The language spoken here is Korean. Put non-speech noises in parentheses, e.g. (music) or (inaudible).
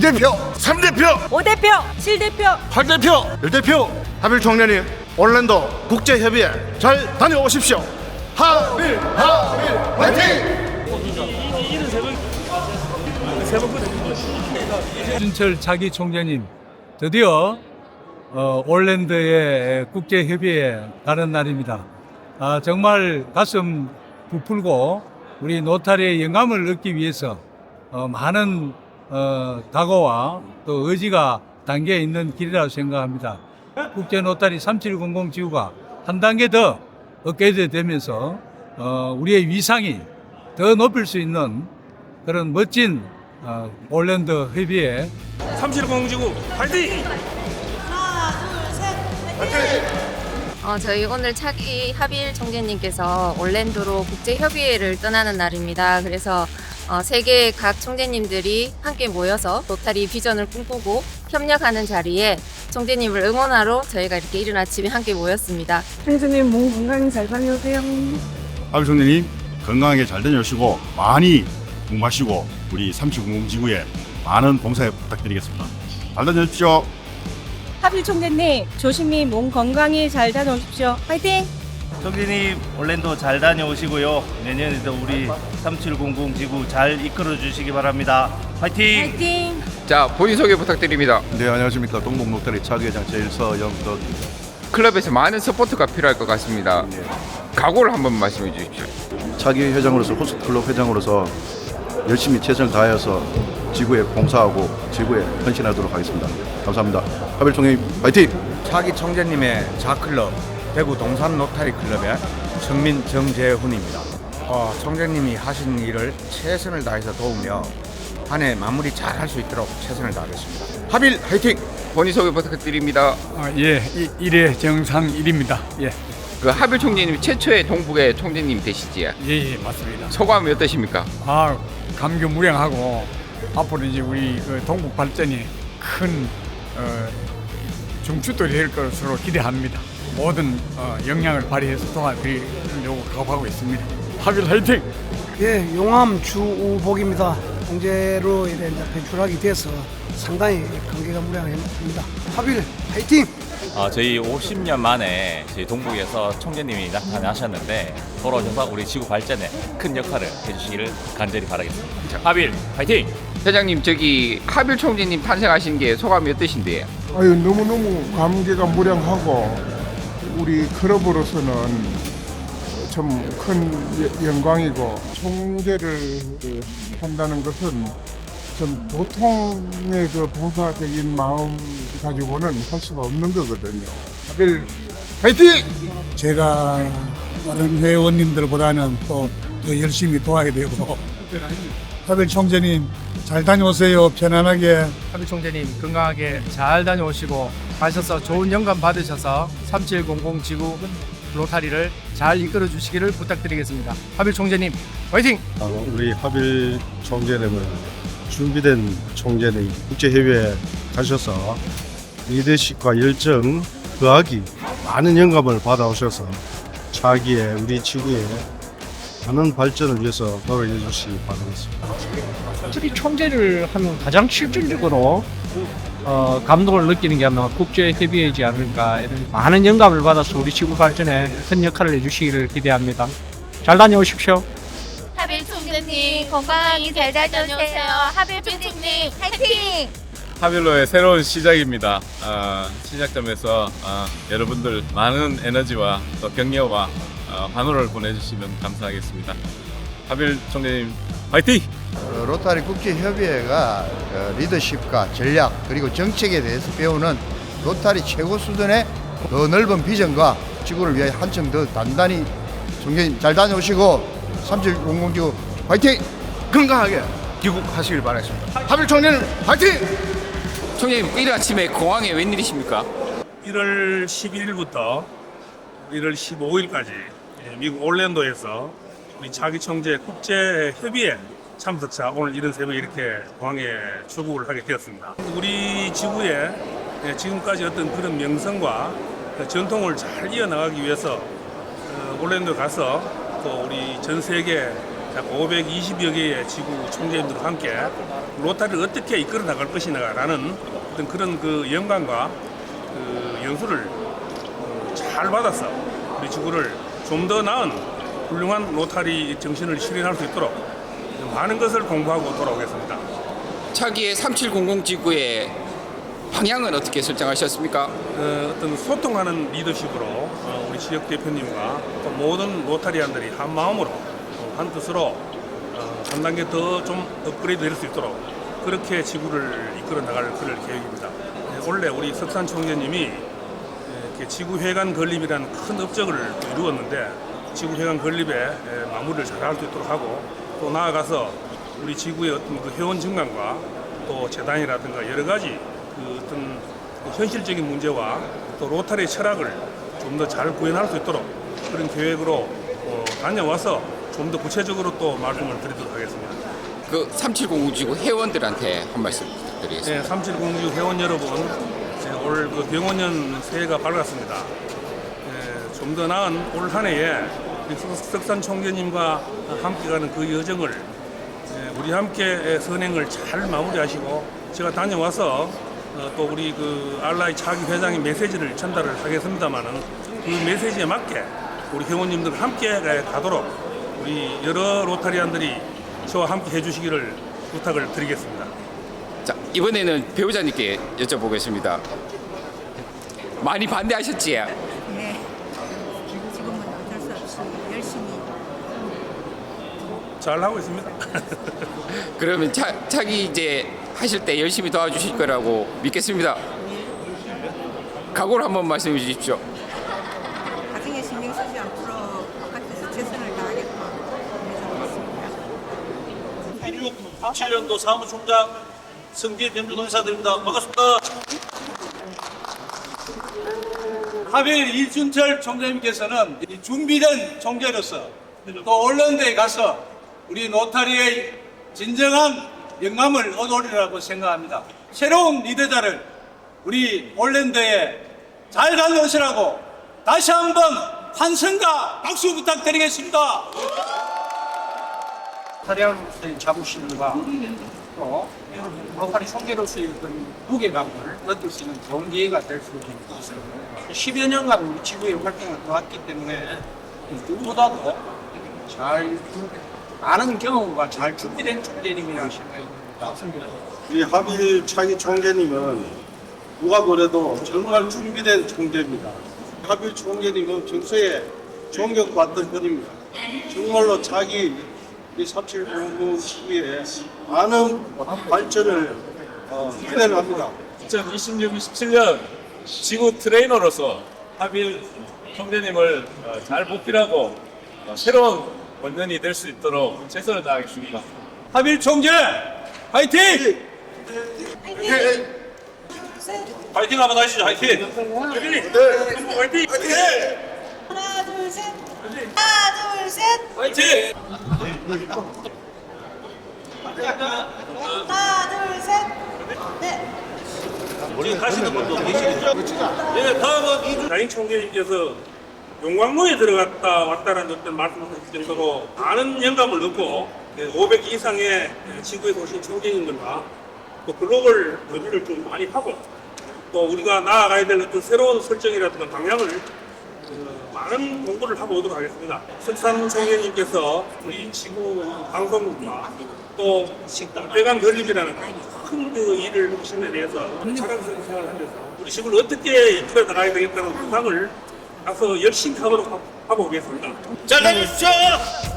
2대표 3대표 5대표, 7대표, 8대표 1대표. 하빌 총련님 올랜도 국제협의회 잘 다녀오십시오. 하빌 하빌 화이팅! 윤철 차기 총재님 드디어 어, 올랜드의 국제 협의에 가는 날입니다. 아, 정말 가슴 부풀고 우리 노탈의 영감을 얻기 위해서 어, 많은 어, 각오와 또 의지가 담겨 있는 길이라고 생각합니다. 국제 노탈이 3700 지구가 한 단계 더 업그레이드 되면서 어, 우리의 위상이 더 높일 수 있는 그런 멋진 어, 올랜드 협의회 37공지구 파이팅! 어, 저희 오늘 차기 하빌 총재님께서 올랜도로 국제협의회를 떠나는 날입니다. 그래서 어, 세계 각 총재님들이 함께 모여서 로타리 비전을 꿈꾸고 협력하는 자리에 총재님을 응원하러 저희가 이렇게 이른 아침에 함께 모였습니다. 형수님 몸 건강히 잘 다녀오세요. 하빌 총재님 건강하게 잘 다녀오시고 많이 공부하시고 우리 3700 지구에 많은 봉사 부탁드리겠습니다. 잘 다녀오십시오. 하빌 총재님 조심히 몸 건강히 잘 다녀오십시오. 화이팅! 총재님 올랜도 잘 다녀오시고요. 내년에도 우리 3700 지구 잘 이끌어 주시기 바랍니다. 화이팅! 화이팅! 자, 본인 소개 부탁드립니다. 네 안녕하십니까 동봉 롯데리 차기회장 제일서영덕입니다. 클럽에서 많은 서포트가 필요할 것 같습니다. 각오를 한번 말씀해 주십시오. 차기 회장으로서 호스트 클럽 회장으로서 열심히 최선을 다해서 지구에 봉사하고 지구에 헌신하도록 하겠습니다. 감사합니다. 하빌 총재님 파이팅! 차기 총재님의 자클럽 대구 동산 로타리 클럽의 정민 정재훈입니다. 어, 총재님이 하신 일을 최선을 다해서 도우며 한 해 마무리 잘 할 수 있도록 최선을 다하겠습니다. 하빌 화이팅! 본인 소개 부탁드립니다. 아, 예, 이, 일의 정상 일입니다. 예, 그 하빌 총재님 최초의 동북의 총재님 되시지요. 예, 예, 맞습니다. 소감이 어떠십니까? 아, 감교무량하고 앞으로 이제 우리 그 동북 발전이 큰 어, 중추돌이 될 것으로 기대합니다. 모든 어, 역량을 발휘해서 도와드리려고 각오하고 있습니다. 하빌 화이팅! 예, 용암 주우복입니다. 공제로 이래 이제 배출하게 돼서 상당히 관계가 무량합니다. 하빌 화이팅! 어, 저희 50년 만에 저희 동북에서 총재님이 나타나셨는데 돌아오셔서 우리 지구 발전에 큰 역할을 해주시기를 간절히 바라겠습니다. 하빌 파이팅! 회장님 저기 하빌 총재님 탄생하신 게 소감이 어떠신데요? 아유 너무너무 감개가 무량하고 우리 클럽으로서는 참 큰 영광이고 총재를 한다는 것은 좀 보통의 그 봉사적인 마음 가지고는 할 수가 없는 거거든요. 다들 화이팅! 제가 다른 회원님들보다는 또더 열심히 도와야 되고 하빌 총재님 잘 다녀오세요. 편안하게. 하빌 총재님 건강하게 잘 다녀오시고 가셔서 좋은 영감 받으셔서 3700 지구 로타리를 잘 이끌어 주시기를 부탁드리겠습니다. 하빌 총재님 화이팅! 우리 하빌 총재님은 준비된 총재님 국제협의회 가셔서 리더십과 열정, 의학이 많은 영감을 받아오셔서 차기에 우리 지구의 많은 발전을 위해서 노력해 주시기 바라겠습니다. 특히 총재를 하면 가장 실질적으로 어, 감동을 느끼는 게 아마 국제협의회이지 않을까 이런 많은 영감을 받아서 우리 지구 발전에 큰 역할을 해주시기를 기대합니다. 잘 다녀오십시오. 하빌 총재님 건강하게 잘 다녀오세요. 하빌 총재님 화이팅! 하빌로의 새로운 시작입니다. 아, 시작점에서 아, 여러분들 많은 에너지와 또 격려와 아, 환호를 보내주시면 감사하겠습니다. 하빌 총재님 화이팅! 어, 로타리 국제협의회가 어, 리더십과 전략 그리고 정책에 대해서 배우는 로타리 최고 수준의 더 넓은 비전과 지구를 위해 한층 더 단단히 총재님 잘 다녀오시고 3700지구 화이팅! 건강하게 귀국하시길 바라겠습니다. 하빌 총재님 화이팅! 총재님 이른 아침에 공항에 웬일이십니까? 1월 11일부터 1월 15일까지 예, 미국 올랜도에서 우리 차기 총재 국제 협의회 참석차 오늘 이른 새벽에 이렇게 공항에 출국을 하게 되었습니다. 우리 지구에 예, 지금까지 어떤 그런 명성과 그 전통을 잘 이어나가기 위해서 어, 올랜도 가서 또 우리 전 세계 자, 520여 개의 지구 총재님들과 함께 로타리를 어떻게 이끌어 나갈 것이냐라는 어떤 그런 그 영광과 그 연수를 어, 잘 받아서 우리 지구를 좀 더 나은 훌륭한 로타리 정신을 실현할 수 있도록 많은 것을 공부하고 돌아오겠습니다. 차기의 3700 지구의 방향은 어떻게 설정하셨습니까? 어, 어떤 소통하는 리더십으로 어, 우리 지역 대표님과 또 모든 로타리안들이 한 마음으로 어, 한 뜻으로 어, 한 단계 더 좀 업그레이드 될 수 있도록 그렇게 지구를 이끌어 나갈 그럴 계획입니다. 네, 원래 우리 석산 총재님이 지구회관 건립이라는 큰 업적을 또 이루었는데 지구회관 건립에 예, 마무리를 잘 할 수 있도록 하고 또 나아가서 우리 지구의 어떤 그 회원 증강과 또 재단이라든가 여러 가지 그 어떤 그 현실적인 문제와 또 로타리의 철학을 좀 더 잘 구현할 수 있도록 그런 계획으로 어, 다녀와서 좀 더 구체적으로 또 말씀을 드리도록 하겠습니다. 그 3700 지구 회원들한테 한 말씀 부탁드리겠습니다. 네, 3706 회원 여러분, 올 그 병원년 새해가 밝았습니다. 네, 좀더 나은 올 한 해에 석산 총재님과 함께 가는 그 여정을 네, 우리 함께 선행을 잘 마무리하시고 제가 다녀와서 어, 또 우리 그 알라이 차기 회장의 메시지를 전달을 하겠습니다만은 그 메시지에 맞게 우리 회원님들 함께 가도록 우리 여러 로타리안들이 저와 함께 해주시기를 부탁을 드리겠습니다. 자, 이번에는 배우자님께 여쭤보겠습니다. 많이 반대하셨지? 네. 지금은 어쩔 수 없이 열심히 잘 하고 있습니다. (laughs) 그러면 차, 차기 이제 하실 때 열심히 도와주실 거라고 믿겠습니다. 각오를 한번 말씀해 주십시오. 가정에 신경 쓰지 않도록 바깥에서 최선을 다하겠고 그래서 7년도 사무총장 승진 변주동 인사드립니다. 반갑습니다. 하빌 이준철 총재님께서는 이 준비된 총재로서 또 올랜드에 가서 우리 노타리의 진정한 영감을 얻으리라고 생각합니다. 새로운 리더자를 우리 올랜드에 잘 가져오시라고 다시 한번 환성과 박수 부탁드리겠습니다. 타리아로서의 자부심과 또 로카리 총재로서의 어떤 무게감을 느낄 수 있는 좋은 기회가 될 수 있습니다. 10여 년간 우리 지구의 활동을 도왔기 때문에 누구보다도 잘 많은 경험과 잘 준비된 총재님이라는 생각이 듭니다. 우리 하빌 차기 총재님은 누가 뭐래도 정말 준비된 총재입니다. 하빌 총재님은 평소에 존경받던 분입니다. 정말로 자기 이3709 시기에 많은 발전을 어, 기대를 합니다. 2026, 27년 지구 트레이너로서 하빌 총재님을 어, 잘 보필하고 어, 새로운 원년이 될 수 있도록 최선을 다하겠습니다. 하빌 총재 화이팅! 파이팅 한번 하시죠. 파이팅! 화이팅! 하나 둘 셋. 하나 둘 셋. 파이팅! 하나 둘 셋. 네. 우리 가시는 분도 계시겠죠? 예, 다음은 이주 다인 총재님께서 용광로에 들어갔다 왔다라는 어떤 말씀을 하실 정도로 많은 영감을 얻고 500 이상의 지구에 오신 총재님들과 또 글로벌 의미를 좀 많이 하고 또 우리가 나아가야 될 어떤 새로운 설정이라든가 방향을 어, 많은 공부를 하고 오도록 하겠습니다. 석산 총재님께서 우리 지구 방송국과 또 외관 건립이라는 큰 그 일을 하신 데 대해서 자랑스러운 생각을 하면서 우리 지구를 어떻게 이끌어 나가야 되겠다는 부상을 가서 열심히 하도록 하- 하고 오겠습니다. 잘 다녀주십시오.